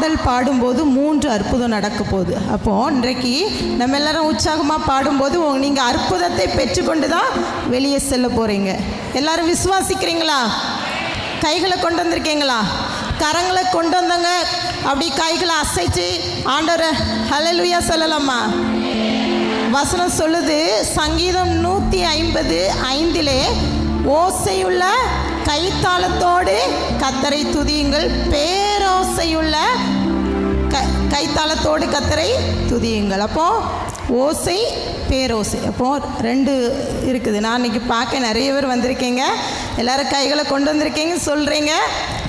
பாடல் பாடும்போது மூன்று அற்புதம் நடக்க போகுது. அப்போது இன்றைக்கு நம்ம எல்லாரும் உற்சாகமாக பாடும்போது உங்க- நீங்கள் அற்புதத்தை பெற்றுக்கொண்டு தான் வெளியே செல்ல போகிறீங்க எல்லாரும் விசுவாசிக்கிறீங்களா? கைகளை கொண்டு வந்திருக்கீங்களா? கரங்களை கொண்டு வந்தவங்க அப்படி கைகளை அசைச்சு ஆண்டவரை ஹலலுயா சொல்லலாமா? வசனம் சொல்லுது சங்கீதம் நூற்றி ஐம்பது ஐந்திலே ஓசையுள்ள கைத்தாளத்தோடு கத்தரை துதியுங்கள். பேரோசையுள்ள க கைத்தாளத்தோடு கத்தரை துதியுங்கள். அப்போ ஓசை பேரோசை. அப்போ ரெண்டு இருக்குது. நான் இன்னைக்கு பார்க்க நிறைய பேர் வந்திருக்கீங்க. எல்லாரும் கைகளை கொண்டு வந்திருக்கீங்க சொல்கிறீங்க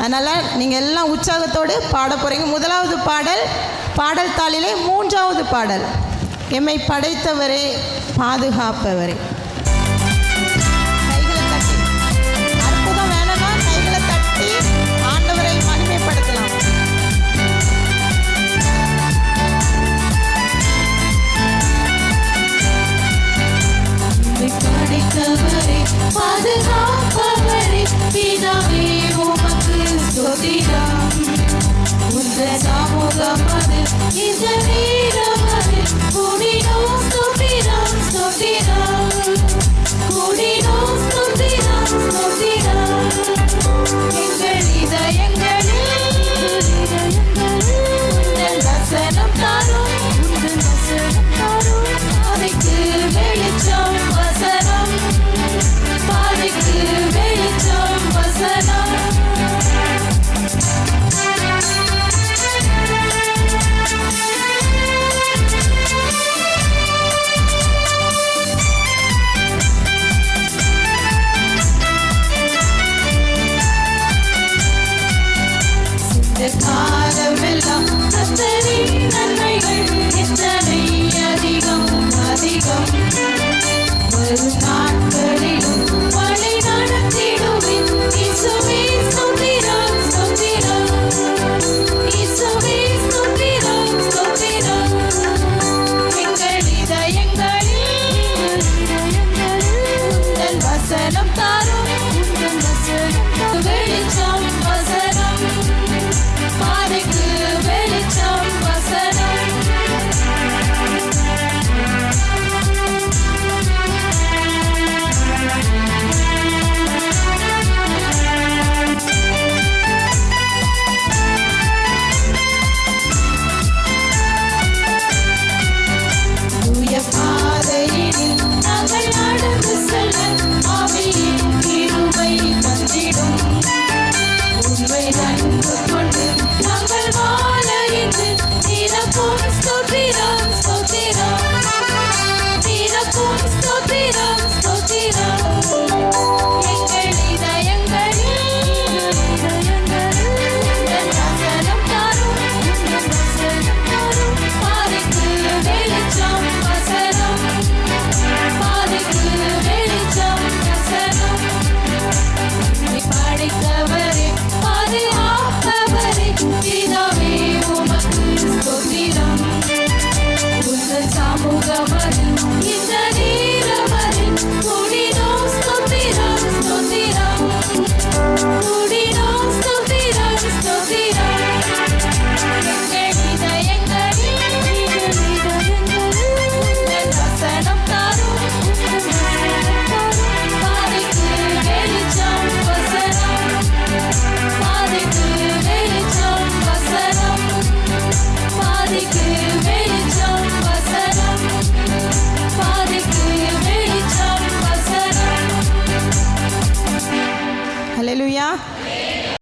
அதனால் நீங்கள் எல்லாம் உற்சாகத்தோடு பாட போகிறீங்க முதலாவது பாடல் பாடல் தாளிலே மூன்றாவது பாடல். எம்மை படைத்தவரே பாதுகாப்பவரே. பாதுகாப்பவரே, பிதாவே உமக்கு ஸ்தோத்திரம். உந்தன் சமூகம் அது, இந்த வரும் நாட்களிலும் வழி நடத்திடுவேன். இயேசுவே ஸ்தோத்திரம் ஸ்தோத்திரம். இயேசுவே ஸ்தோத்திரம் ஸ்தோத்திரம். எங்கள் இதயங்களில் உந்தன் வசனம் தாரும். உந்தன் வசனம் வெளிச்சம் வசனம் சமூகம் அது